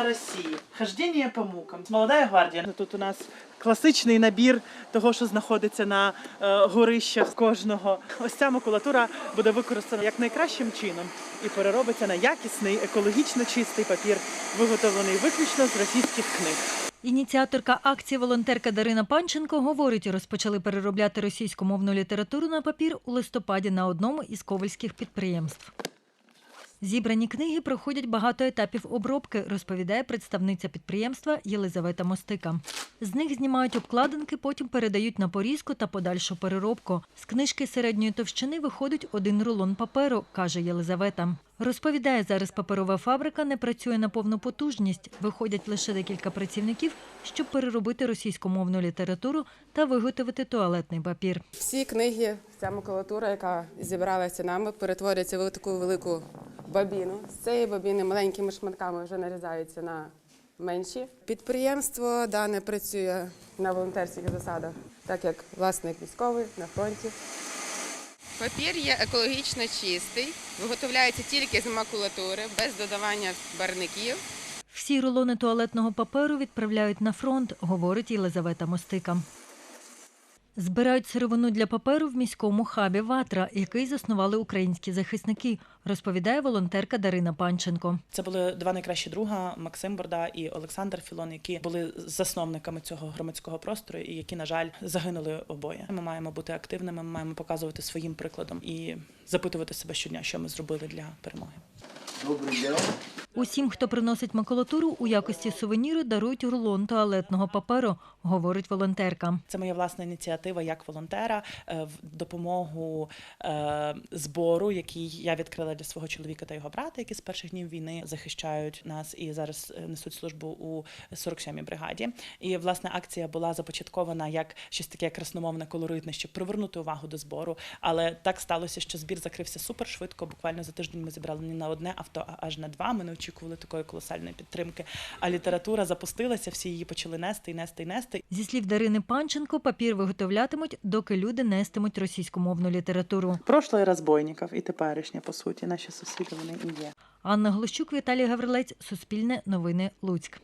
о Росії. Хождення по мукам. Молода гвардія. Тут у нас класичний набір того, що знаходиться на е, горищах кожного. Ось ця макулатура буде використана як найкращим чином і переробиться на якісний, екологічно чистий папір, виготовлений виключно з російських книг. Ініціаторка акції волонтерка Дарина Панченко говорить, розпочали переробляти російськомовну літературу на папір у листопаді на одному із ковальських підприємств. Зібрані книги проходять багато етапів обробки, розповідає представниця підприємства Єлизавета Мостика. З них знімають обкладинки, потім передають на порізку та подальшу переробку. З книжки середньої товщини виходить один рулон паперу, каже Єлизавета. Розповідає, зараз паперова фабрика не працює на повну потужність. Виходять лише декілька працівників, щоб переробити російськомовну літературу та виготовити туалетний папір. Всі книги, вся макулатура, яка зібралася нами, перетворюється в таку велику бабіну. З цієї бабіни маленькими шматками вже нарізаються на менші. Підприємство дане працює на волонтерських засадах, так як власник військовий на фронті. Папір є екологічно чистий, виготовляється тільки з макулатури, без додавання барників. Всі рулони туалетного паперу відправляють на фронт, говорить Єлизавета Мостика. Збирають сировину для паперу в міському хабі Ватра, який заснували українські захисники, розповідає волонтерка Дарина Панченко. Це були два найкращі друга Максим Борда і Олександр Філон, які були засновниками цього громадського простору, і які, на жаль, загинули обоє. Ми маємо бути активними, ми маємо показувати своїм прикладом і запитувати себе щодня, що ми зробили для перемоги. Усім, хто приносить макулатуру, у якості сувеніру дарують рулон туалетного паперу, говорить волонтерка. Це моя власна ініціатива як волонтера е, в допомогу е, збору, який я відкрила для свого чоловіка та його брата, які з перших днів війни захищають нас і зараз е, несуть службу у 47-й бригаді. І власне акція була започаткована як щось таке красномовне, колоритне, щоб привернути увагу до збору. Але так сталося, що збір закрився супер швидко. Буквально за тиждень ми зібрали не на одне авто, а аж на два. Ми очікували такої колосальної підтримки. А література запустилася, всі її почали нести і нести і нести. Зі слів Дарини Панченко, папір виготовлятимуть, доки люди нестимуть російськомовну літературу. Прошлої розбойників і теперішнє, по суті, наші сусіди вони і є. Анна Глущук, Віталій Гаврилець, Суспільне новини Луцьк.